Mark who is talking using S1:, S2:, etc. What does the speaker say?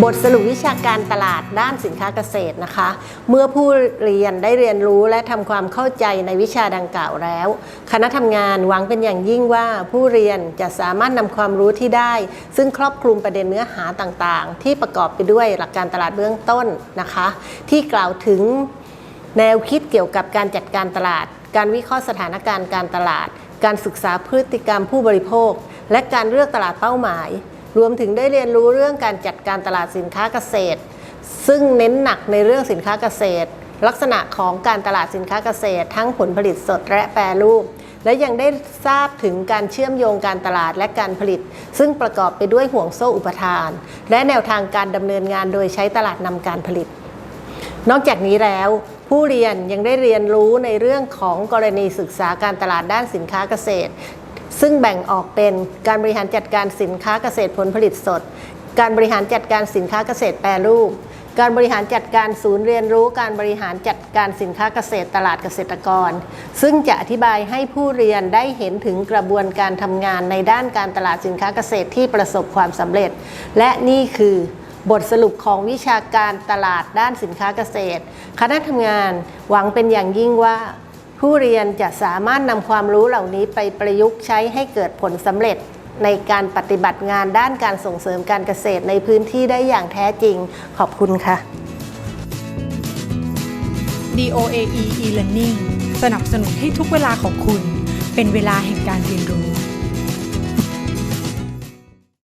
S1: บทสรุปวิชาการตลาดด้านสินค้าเกษตรนะคะ เมื่อผู้เรียนได้เรียนรู้และทำความเข้าใจในวิชาดังกล่าวแล้ว คณะทำงานหวังเป็นอย่างยิ่งว่าผู้เรียนจะสามารถนำความรู้ที่ได้ ซึ่งครอบคลุมประเด็นเนื้อหาต่างๆ ที่ประกอบไปด้วยหลักการตลาดเบื้องต้นนะคะ ที่กล่าวถึงแนวคิดเกี่ยวกับการจัดการตลาด การวิเคราะห์สถานการณ์การตลาด การศึกษาพฤติกรรมผู้บริโภค และการเลือกตลาดเป้าหมาย รวมถึงได้เรียนรู้เรื่องการจัดการตลาดสินค้าเกษตร ซึ่งเน้นหนักในเรื่องสินค้าเกษตร ลักษณะของการตลาดสินค้าเกษตร ทั้งผลผลิตสดและแปรรูป และยังได้ทราบถึงการเชื่อมโยงการตลาดและการผลิต ซึ่งประกอบไปด้วยห่วงโซ่อุปทาน และแนวทางการดำเนินงานโดยใช้ตลาดนำการผลิต นอกจากนี้แล้วผู้เรียนยังได้เรียนรู้ในเรื่องของกรณีศึกษาการตลาดด้านสินค้าเกษตร ซึ่งแบ่งออกเป็นการบริหารจัดการสินค้าเกษตรผลผลิตสด การบริหารจัดการสินค้าเกษตรแปรรูป การบริหารจัดการศูนย์เรียนรู้ การบริหารจัดการสินค้าเกษตรตลาดเกษตรกร ซึ่งจะอธิบายให้ผู้เรียนได้เห็นถึงกระบวนการทำงานในด้านการตลาดสินค้าเกษตรที่ประสบความสำเร็จ และนี่คือบทสรุปของวิชาการตลาดด้านสินค้าเกษตร คณะทำงานหวังเป็นอย่างยิ่งว่า ผู้เรียนจะสามารถนำความรู้เหล่านี้ไปประยุกต์ใช้ให้เกิดผลสำเร็จในการปฏิบัติงานด้านการส่งเสริมการเกษตรในพื้นที่ได้อย่างแท้จริง ขอบคุณค่ะ
S2: DOAE e-learning สนับสนุนให้ทุกเวลาของคุณ เป็นเวลาแห่งการเรียนรู้